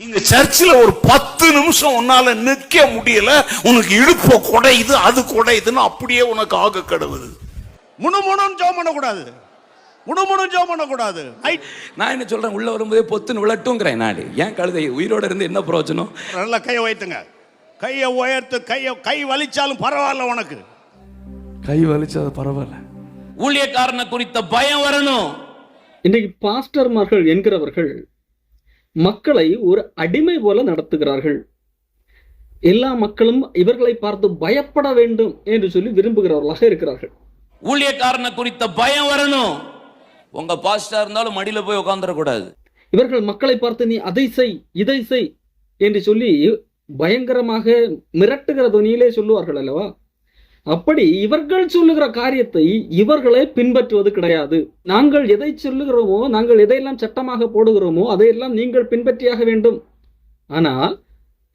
இங்க சர்ச்சில் ஒரு பத்து நிமிஷம் உன்னால நிற்க முடியல உனக்கு இடுப்பு குடையுது அது குடையுதுன்னு அப்படியே உனக்கு ஆக கடுவுது. முணுமுணுன்னு ஜெபம் பண்ணக்கூடாது. முணுமுணுன்னு ஜெபம் பண்ணக்கூடாது. நான் என்ன சொல்றேன் உள்ள வரும்போதே பொத்துன்னு விளட்டுங்கிறேன் நாடு ஏன் கழுதை உயிரோட இருந்து என்ன பிரயோஜனம்? நல்லா கையை வைத்துங்க கையை உயர்த்து கையை கை வலிச்சாலும் பரவாயில்ல உனக்கு. கை வலிச்சது பரவாயில்ல. ஊழியக்காரனை குறித்த பயம் வரணும். இன்றைக்கு பாஸ்டர்மார்கள் என்கிறவர்கள் மக்களை ஒரு அடிமை போல நடத்துகிறார்கள். எல்லா மக்களும் இவர்களை பார்த்து பயப்பட வேண்டும் என்று சொல்லி விரும்புகிறவர்களாக இருக்கிறார்கள். ஊழியக்காரனை குறித்த பயம் வரணும். உங்க பாஸ்டா இருந்தாலும் மடியில போய் உட்காந்துடக்கூடாது இவர்கள் மக்களை பார்த்து நீ அதை செய் இதை செய் என்று சொல்லி பயங்கரமாக மிரட்டுகிற துணியிலே சொல்லுவார்கள் அல்லவா? அப்படி இவர்கள் சொல்லுகிற காரியத்தை இவர்களே பின்பற்றுவது கிடையாது. நாங்கள் எதை சொல்லுகிறோமோ நாங்கள் எதையெல்லாம் சட்டமாக போடுகிறோமோ அதையெல்லாம் நீங்கள் பின்பற்றியாக வேண்டும். ஆனால்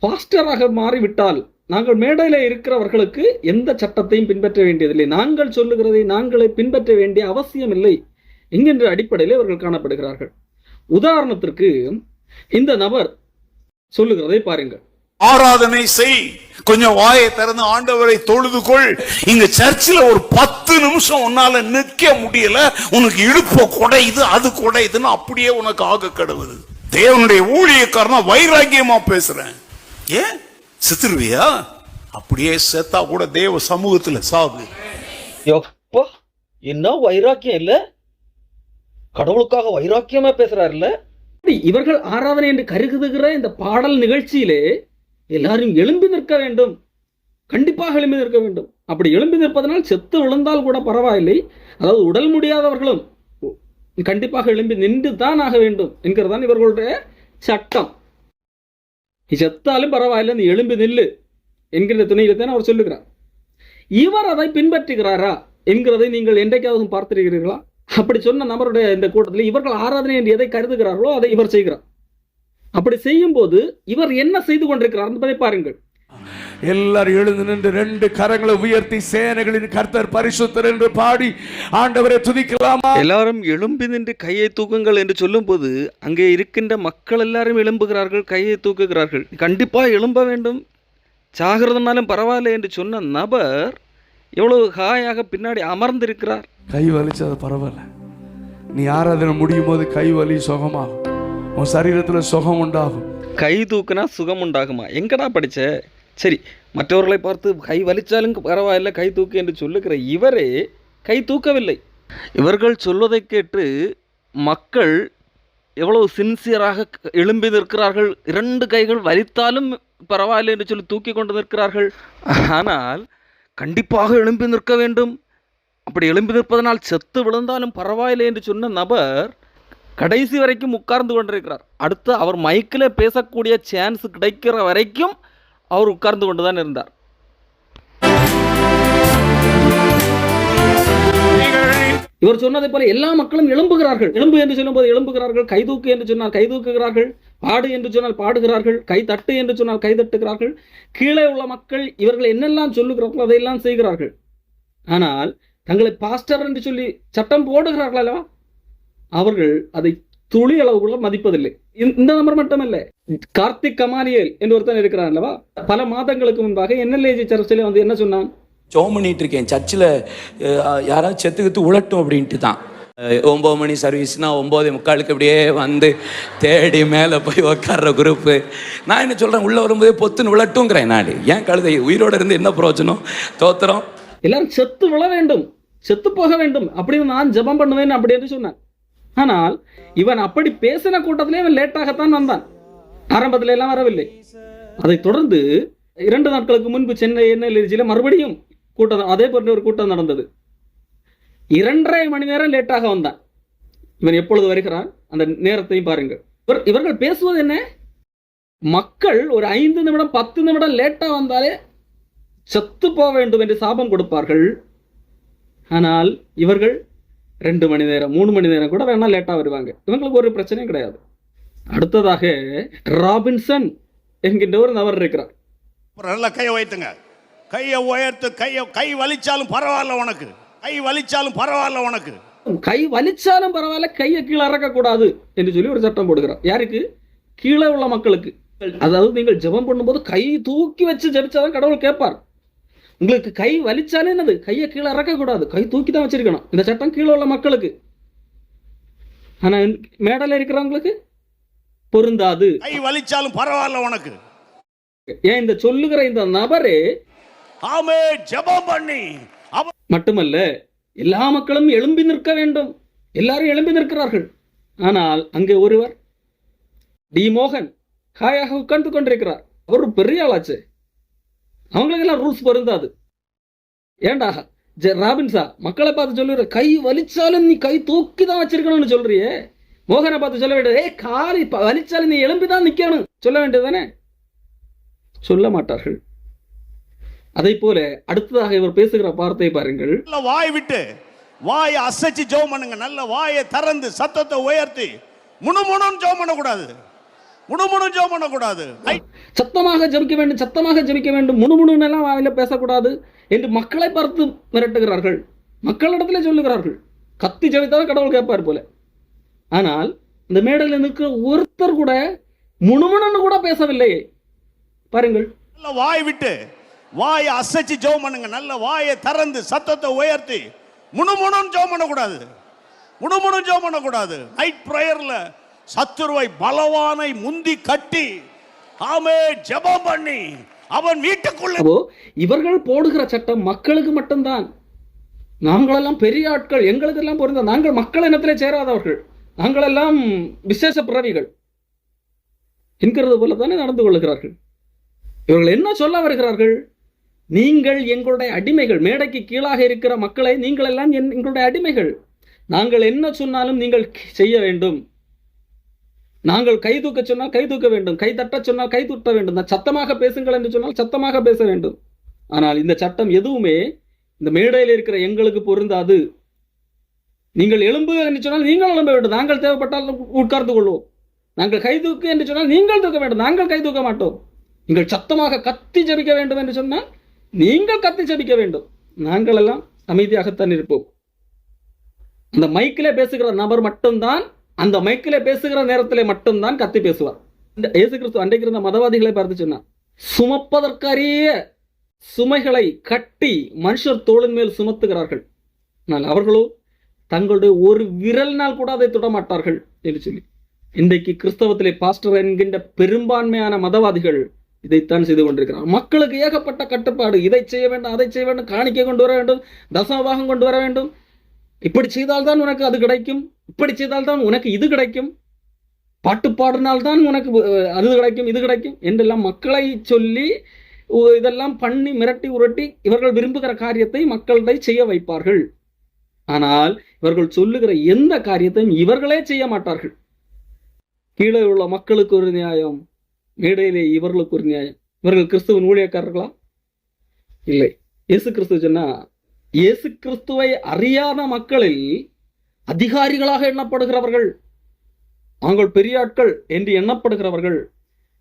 பாஸ்டராக மாறிவிட்டால் நாங்கள் மேடையில் இருக்கிறவர்களுக்கு எந்த சட்டத்தையும் பின்பற்ற வேண்டியதில்லை. நாங்கள் சொல்லுகிறதை நாங்களே பின்பற்ற வேண்டிய அவசியம் இல்லை என்கின்ற அடிப்படையில் இவர்கள் காணப்படுகிறார்கள். உதாரணத்திற்கு இந்த நபர் சொல்லுகிறதை பாருங்கள். ஆராதனை செய். கொஞ்சம் வாயை திறந்து ஆண்டவரை தொழுது கொள். இங்க சர்ச்சில் ஒரு பத்து நிமிஷம் உன்னால நிற்க முடியல. உனக்கு இடுப்பு குடையுது அது குடையுதுன்னு அப்படியே உனக்கு ஆக கடுவுது. தேவனுடைய ஊழியக்காரனா வைராக்கியமா பேசுறேன். ஏன்? சித்திருவியா? அப்படியே செத்தா கூட தேவ சமூகத்துல சாவு. என்ன வைராக்கியம் இல்ல? கடவுளுக்காக வைராக்கியமா பேசுறாருல்ல? இவர்கள் ஆராதனை என்று கருதுகிற இந்த பாடல் நிகழ்ச்சியிலே எல்லாரும் எழும்பி நிற்க வேண்டும். கண்டிப்பாக எழும்பி நிற்க வேண்டும். அப்படி எழும்பி நிற்பதனால் செத்து விழுந்தால் கூட பரவாயில்லை. அதாவது உடல் முடியாதவர்களும் கண்டிப்பாக எழும்பி நின்று தான் ஆக வேண்டும் என்கிறதான் இவர்களுடைய சட்டம். நீ செத்தாலும் பரவாயில்லை நீ எழும்பி நில்லு என்கிற துணையில தான் அவர் சொல்லுகிறார். இவர் அதை பின்பற்றுகிறாரா என்கிறதை நீங்கள் என்றைக்காவது பார்த்திருக்கிறீர்களா? அப்படி சொன்ன நபருடைய இந்த கூட்டத்தில் இவர்கள் ஆராதனை என்று எதை கருதுகிறார்களோ அதை இவர் செய்கிறார். அப்படி செய்யும் போது இவர் என்ன செய்து கொண்டிருக்கிறார்? என்பதை பாருங்கள். எல்லாரும் எழுந்து நின்று ரெண்டு கரங்களை உயர்த்தி சேனைகளின் கர்த்தர் பரிசுத்தர் என்று பாடி ஆண்டவரை துதிக்கலாமா? எல்லாரும் எழும்பி நின்று கையை தூக்குங்கள் என்று சொல்லும்போது அங்கே இருக்கின்ற மக்கள் எல்லாரும் எழும்புகிறார்கள் கையை தூக்குகிறார்கள். கண்டிப்பாக எழும்ப வேண்டும். சாகிறதுனாலும் பரவாயில்லை என்று சொன்ன நபர் எவ்வளவு ஹாயாக பின்னாடி அமர்ந்திருக்கிறார். கை வலிச்சது பரவாயில்ல. நீ ஆராதனை முடியும் போது கை வலி சுகமாகும். உன் சரீரத்தில் சுகம் உண்டாகும். கை தூக்குனா சுகம் உண்டாகுமா? எங்கடா படிச்ச? சரி மற்றவர்களை பார்த்து கை வலிச்சாலும் பரவாயில்ல கை தூக்கு என்று சொல்லுகிற இவரே கை தூக்கவில்லை. இவர்கள் சொல்வதை கேட்டு மக்கள் எவ்வளவு சின்சியராக எழும்பி நிற்கிறார்கள். இரண்டு கைகள் வலித்தாலும் பரவாயில்லை என்று சொல்லி தூக்கி கொண்டு நிற்கிறார்கள். ஆனால் கண்டிப்பாக எழும்பி நிற்க வேண்டும். அப்படி எழும்பி நிற்பதனால் செத்து விழுந்தாலும் பரவாயில்லை என்று சொன்ன நபர் கடைசி வரைக்கும் உட்கார்ந்து கொண்டிருக்கிறார். அடுத்து அவர் மைக்கில் பேசக்கூடிய சான்ஸ் கிடைக்கிற வரைக்கும் அவர் உட்கார்ந்து கொண்டு தான் இருந்தார். இவர் சொன்னதை போல எல்லா மக்களும் எழும்புகிறார்கள். எழும்பு என்று சொல்லும்போது எழும்புகிறார்கள். கைதூக்கு என்று சொன்னால் கைதூக்குகிறார்கள் பாடு என்று சொன்னால் பாடுகிறார்கள். கை தட்டு என்று சொன்னால் கை தட்டுகிறார்கள். கீழே உள்ள மக்கள் இவர்கள் என்னெல்லாம் சொல்லுகிறார்களோ அதையெல்லாம் செய்கிறார்கள். ஆனால் தங்களை பாஸ்டர் என்று சொல்லி சட்டம் போடுகிறார்கள் அல்லவா? அவர்கள் அதை துளி அளவு கூட மதிப்பதில்லை இந்த- நபர் மட்டுமல்ல. கார்த்திக் கமானியல் என்று ஒருத்தன் இருக்கிறான் அல்லவா? பல மாதங்களுக்கு முன்பாக என்எல்ஏஜி சர்ச்சில் வந்து என்ன சொன்னான்? ஜோம் பண்ணிட்டு இருக்கேன் சர்ச்சில் யாராவது செத்துக்கிட்டு உழட்டும் அப்படின்ட்டு தான். ஒம்பது மணி சர்வீஸ்னா ஒம்பது முக்காலுக்கு அப்படியே வந்து தேடி மேலே போய் உட்கார்ற குரூப்பு நான் என்ன சொல்கிறேன் உள்ளே வரும்போதே பொத்துன்னு விழட்டுங்கிறேன் நாடு ஏன் கழுதை உயிரோட இருந்து என்ன பிரயோஜனம்? தோத்திரம். எல்லாரும் செத்து விழ வேண்டும். செத்து போக வேண்டும். அப்படின்னு நான் ஜெபம் பண்ணுவேன் அப்படி என்று சொன்னான். ஆனால் இவன் அப்படி பேசின கூட்டத்திலே இவன் லேட்டாகத்தான் வந்தான். ஆரம்பத்தில் எல்லாம் வரவில்லை. அதைத் தொடர்ந்து இரண்டு நாட்களுக்கு முன்பு சென்னை என்எல்ஏஜியில் மறுபடியும் கூட்டம் அதே போன்ற ஒரு கூட்டம் நடந்தது. இரண்டரை மணி நேரம் லேட்டாக வந்தான். இவன் எப்பொழுது வருகிறான்? அந்த நேரத்தையும் பாருங்கள். இவர் இவர்கள் பேசுவது என்ன? மக்கள் ஒரு ஐந்து நிமிடம் பத்து நிமிடம் லேட்டா வந்தாலே செத்து போக வேண்டும் என்று சாபம் கொடுப்பார்கள். ஆனால் இவர்கள் ரெண்டு மணி நேரம் மூணு மணி நேரம் கூட வேணா லேட்டாக வருவாங்க. இவங்களுக்கு ஒரு பிரச்சனையும் கிடையாது. அடுத்ததாக ராபின்சன் என்கின்ற ஒரு நபர் இருக்கிறார். நல்லா கையை வைத்துங்க கையை உயர்த்து கையை கை வலிச்சாலும் பரவாயில்ல உனக்கு. கை வலிச்சாலும் பரவாயில்ல உனக்கு. கை வலிச்சாலும் பரவாயில்ல கையை கீழே இறக்கக்கூடாது என்று சொல்லி ஒரு சட்டம் போடுகிறார். யாருக்கு? கீழே உள்ள மக்களுக்கு. அதாவது நீங்கள் ஜெபம் பண்ணும்போது கை தூக்கி வச்சு ஜெபிச்சாதான் கடவுள் கேட்பார். உங்களுக்கு கை வலிச்சாலே என்னது? கையை கீழே இறக்கக்கூடாது. கை தூக்கி தான் வச்சிருக்கணும். இந்த சட்டம் கீழே உள்ள மக்களுக்கு. ஆனா மேடல இருக்கிறவங்களுக்கு பொருந்தாது. கை வலிச்சாலும் பரவாயில்ல உனக்கு. ஏன் இந்த சொல்லுகிற இந்த நபரே ஆமே ஜெபம் பண்ணி. மட்டுமல்ல எல்லா மக்களும் எழும்பி நிற்க வேண்டும். எல்லாரும் எழும்பி நிற்கிறார்கள். ஆனால் அங்கே ஒருவர் டி மோகன் ஹாயாக உட்கார்ந்து கொண்டிருக்கிறார். அவர் பெரிய ஆளாச்சு. அவங்களுக்கெல்லாம் ரூல்ஸ் பொருந்தாது. ஏண்டா? ஜெ ராபின்ஸா மக்களை பார்த்து சொல்லுற கை வலிச்சாலும் நீ கை தூக்கி தான் வச்சிருக்கணும்னு சொல்றியே. மோகனை பார்த்து சொல்ல வேண்டியது ஏ காலி வலிச்சாலும் நீ எலும்பி தான் நிற்கணும் சொல்ல வேண்டியதுதானே சொல்ல மாட்டார்கள். அதை போல அடுத்ததாக இவர் பேசுகிற வார்த்தை பாருங்கள். நல்ல வாய் விட்டு வாயை அசைச்சு ஜோம் பண்ணுங்க. நல்ல வாயை திறந்து சத்தத்தை உயர்த்தி முணுமுணுன்னு ஜோம் பண்ணக்கூடாது. முணுமுணு ஜெபம் பண்ணக்கூடாது சத்தமாக ஜெபிக்க வேண்டும் சத்தமாக ஜெபிக்க வேண்டும். முணுமுணுன்னு எல்லாம் வாயில பேசக்கூடாது என்று மக்களை பார்த்து மிரட்டுகிறார்கள். மக்களிடத்திலே சொல்லுகிறார்கள். கத்தி ஜெபித்தாலும் கடவுள் கேட்பார் போல. ஆனால் இந்த மேடையில் நிற்கிற ஒருத்தர் கூட முணுமுணுன்னு கூட பேசவில்லையே பாருங்கள். நல்ல வாய் விட்டு வாயை அசைச்சு ஜெபம் பண்ணுங்க. நல்ல வாயை திறந்து சத்தத்தை உயர்த்தி. முணுமுணுன்னு ஜெபம் பண்ணக்கூடாது. முணுமுணு ஜெபம் பண்ணக்கூடாது. நைட் ப்ரேயர்ல சத்துருவை பலவானை முந்தி கட்டி ஆமே ஜபம் பண்ணி அவன் வீட்டுக்குள்ள இவர்கள் போடுகிற சட்டம் மக்களுக்கு மட்டும்தான். நாங்களெல்லாம் பெரிய ஆட்கள் எங்களுக்கெல்லாம் பொருந்த நாங்கள் மக்கள் இனத்திலே சேராதவர்கள். நாங்களெல்லாம் விசேஷ பிறவிகள். என்கிறது போல தானே நடந்து கொள்கிறார்கள் இவர்கள் என்ன சொல்ல வருகிறார்கள்? நீங்கள் எங்களுடைய அடிமைகள் மேடைக்கு கீழாக இருக்கிற மக்களை நீங்கள் எல்லாம் என்- எங்களுடைய அடிமைகள். நாங்கள் என்ன சொன்னாலும் நீங்கள் செய்ய வேண்டும். நாங்கள் கை தூக்க சொன்னால் கை தூக்க வேண்டும். கை தட்ட சொன்னால் கை தூட்ட வேண்டும். நான் சத்தமாக பேசுங்கள் என்று சொன்னால் சத்தமாக பேச வேண்டும். ஆனால் இந்த சட்டம் எதுவுமே இந்த மேடையில் இருக்கிற எங்களுக்கு பொருந்தாது. நீங்கள் எழும்பு என்று சொன்னால் நீங்கள் எழும்ப வேண்டும். நாங்கள் தேவைப்பட்டால் உட்கார்ந்து கொள்வோம். நாங்கள் கை தூக்கு என்று சொன்னால் நீங்கள் தூக்க வேண்டும். நாங்கள் கை தூக்க மாட்டோம். நீங்கள் சத்தமாக கத்தி ஜபிக்க வேண்டும் என்று சொன்னால் நீங்கள் கத்தி ஜபிக்க வேண்டும். நாங்கள் எல்லாம் அமைதியாகத்தான் இருப்போம். அந்த மைக்கிலே பேசுகிற நபர் மட்டும்தான் அந்த மைக்கில் பேசுகிற நேரத்திலே மட்டும்தான் கத்தி பேசுவார். இந்த இயேசு கிறிஸ்து அன்றைக்கு இருந்த மதவாதிகளை பார்த்து சொன்னார். சுமப்பதற்கரிய சுமைகளை கட்டி மனுஷர் தோளின் மேல் சுமத்துகிறார்கள். ஆனால் அவர்களோ தங்களுடைய ஒரு விரலினால் கூட அதை தொடமாட்டார்கள் என்று சொல்லி. இன்றைக்கு கிறிஸ்தவத்திலே பாஸ்டர் என்கின்ற பெரும்பான்மையான மதவாதிகள் இதைத்தான் செய்து கொண்டிருக்கிறார். மக்களுக்கு ஏகப்பட்ட கட்டுப்பாடு. இதை செய்ய வேண்டும் அதை செய்ய வேண்டும் காணிக்கை கொண்டு வர வேண்டும் தசமபாகம் கொண்டு வர வேண்டும். இப்படி செய்தால்தான் உனக்கு அது கிடைக்கும். இப்படி செய்தால்தான் உனக்கு இது கிடைக்கும். பாட்டு பாடினால்தான் உனக்கு அஹ், அது கிடைக்கும் இது கிடைக்கும் என்றெல்லாம் மக்களை சொல்லி இதெல்லாம் பண்ணி மிரட்டி உரட்டி இவர்கள் விரும்புகிற காரியத்தை மக்கள்களை செய்ய வைப்பார்கள். ஆனால் இவர்கள் சொல்லுகிற எந்த காரியத்தையும் இவர்களே செய்ய மாட்டார்கள். கீழே உள்ள மக்களுக்கு ஒரு நியாயம் மேடையிலே இவர்களுக்கு ஒரு நியாயம். இவர்கள் கிறிஸ்துவின் ஊழியக்காரர்களா? இல்லை. இயேசு கிறிஸ்து சொன்னா இயேசு கிறிஸ்துவை அறியாத மக்களில் அதிகாரிகளாக எண்ணப்படுகிறவர்கள் அவங்கள் பெரிய ஆட்கள் என்று எண்ணப்படுகிறவர்கள்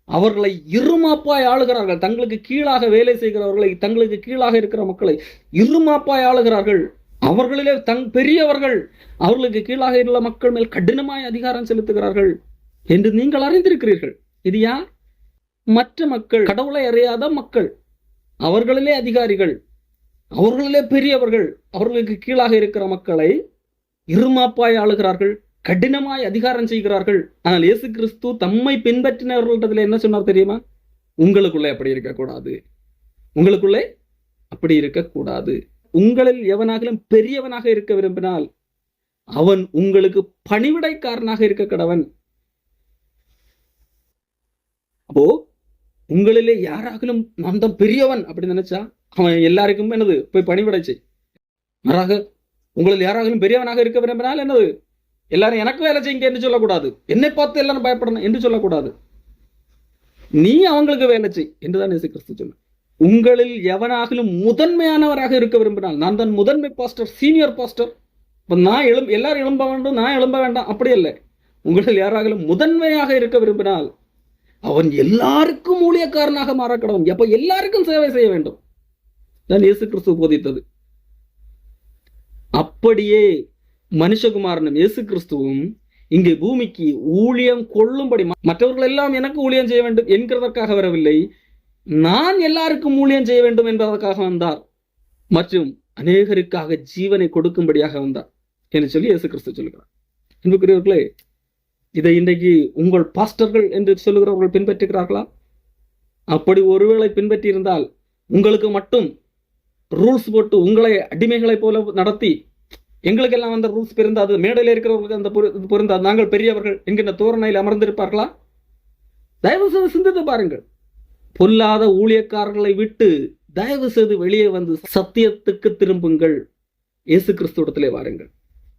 அவர்களை இருமாப்பாய் ஆளுகிறார்கள். தங்களுக்கு கீழாக வேலை செய்கிறவர்களை தங்களுக்கு கீழாக இருக்கிற மக்களை இருமாப்பாய் ஆளுகிறார்கள். அவர்களிலே தங் பெரியவர்கள் அவர்களுக்கு கீழாக உள்ள மக்கள் மேல் கடினமாய் அதிகாரம் செலுத்துகிறார்கள் என்று நீங்கள் அறிந்திருக்கிறீர்கள். இது யார்? மற்ற மக்கள் கடவுளை அறியாத மக்கள். அவர்களிலே அதிகாரிகள் அவர்களிலே பெரியவர்கள் அவர்களுக்கு கீழாக இருக்கிற மக்களை இருமாப்பாய் ஆளுகிறார்கள் கடினமாய் அதிகாரம் செய்கிறார்கள். ஆனால் இயேசு கிறிஸ்து தம்மை பின்பற்றினவர்களிடத்துல என்ன சொன்னார் தெரியுமா? உங்களுக்குள்ளே அப்படி இருக்கக்கூடாது. உங்களுக்குள்ளே அப்படி இருக்கக்கூடாது. உங்களில் எவனாகிலும் பெரியவனாக இருக்க விரும்பினால் அவன் உங்களுக்கு பணிவிடைக்காரனாக இருக்க கடவன். அப்போ உங்களிலே யாராகிலும் நான் தான் பெரியவன் அப்படின்னு நினைச்சா அவன் எல்லாருக்கும் என்னது? போய் பணிவிடை செய். மாறாக உங்களில் யாராகிலும் பெரியவனாக இருக்க விரும்பினால் என்னது? எல்லாரும் எனக்கு வேலை செய்யுங்க என்று சொல்லக்கூடாது. என்னை பார்த்து எல்லாரும் பயப்படணும் என்று சொல்லக்கூடாது. நீ அவங்களுக்கு வேலை செய் என்றுதான் இயேசு கிறிஸ்து சொன்னார். உங்களில் எவனாகிலும் முதன்மையானவராக இருக்க விரும்பினால் நான் தான் முதன்மை பாஸ்டர் சீனியர் பாஸ்டர். இப்போ நான் எழும் எல்லாரும் எழும்ப வேண்டும் நான் எழும்ப வேண்டாம் அப்படி இல்லை உங்களில் யாராகிலும் முதன்மையாக இருக்க விரும்பினால் அவன் எல்லாருக்கும் ஊழியக்காரனாக மாறக்கடவன். எப்ப எல்லாருக்கும் சேவை செய்ய வேண்டும். தான் இயேசு கிறிஸ்து போதித்தது. அப்படியே மனுஷகுமாரனும் இயேசு கிறிஸ்துவும் இங்கே பூமிக்கு ஊழியம் கொள்ளும்படி மற்றவர்கள் எல்லாம் எனக்கு ஊழியம் செய்ய வேண்டும் என்கிறதற்காக வரவில்லை. நான் எல்லாருக்கும் ஊழியம் செய்ய வேண்டும் என்பதற்காக வந்தார். மற்றும் அநேகருக்காக ஜீவனை கொடுக்கும்படியாக வந்தார் என்று சொல்லி இயேசு கிறிஸ்து சொல்கிறார். அன்புக்குரியவர்களே இதை இன்றைக்கு உங்கள் பாஸ்டர்கள் என்று சொல்லுகிறவர்கள் பின்பற்றுகிறார்களா? அப்படி ஒருவேளை பின்பற்றியிருந்தால் உங்களுக்கு மட்டும் ரூல்ஸ் போட்டு உங்களை அடிமைகளைப் போல நடத்தி எங்களுக்கெல்லாம் அந்த ரூல்ஸ் பிறந்தாது மேடையில் இருக்கிறவர்களுக்கு அந்த பொரு- பொருந்தாது நாங்கள் பெரியவர்கள் என்கின்ற தோரணையில் அமர்ந்திருப்பார்களா? தயவு செய்து சிந்தித்து பாருங்கள். பொல்லாத ஊழியக்காரர்களை விட்டு தயவு செய்து வெளியே வந்து சத்தியத்துக்கு திரும்புங்கள். இயேசு கிறிஸ்துவத்திலே வாருங்கள்.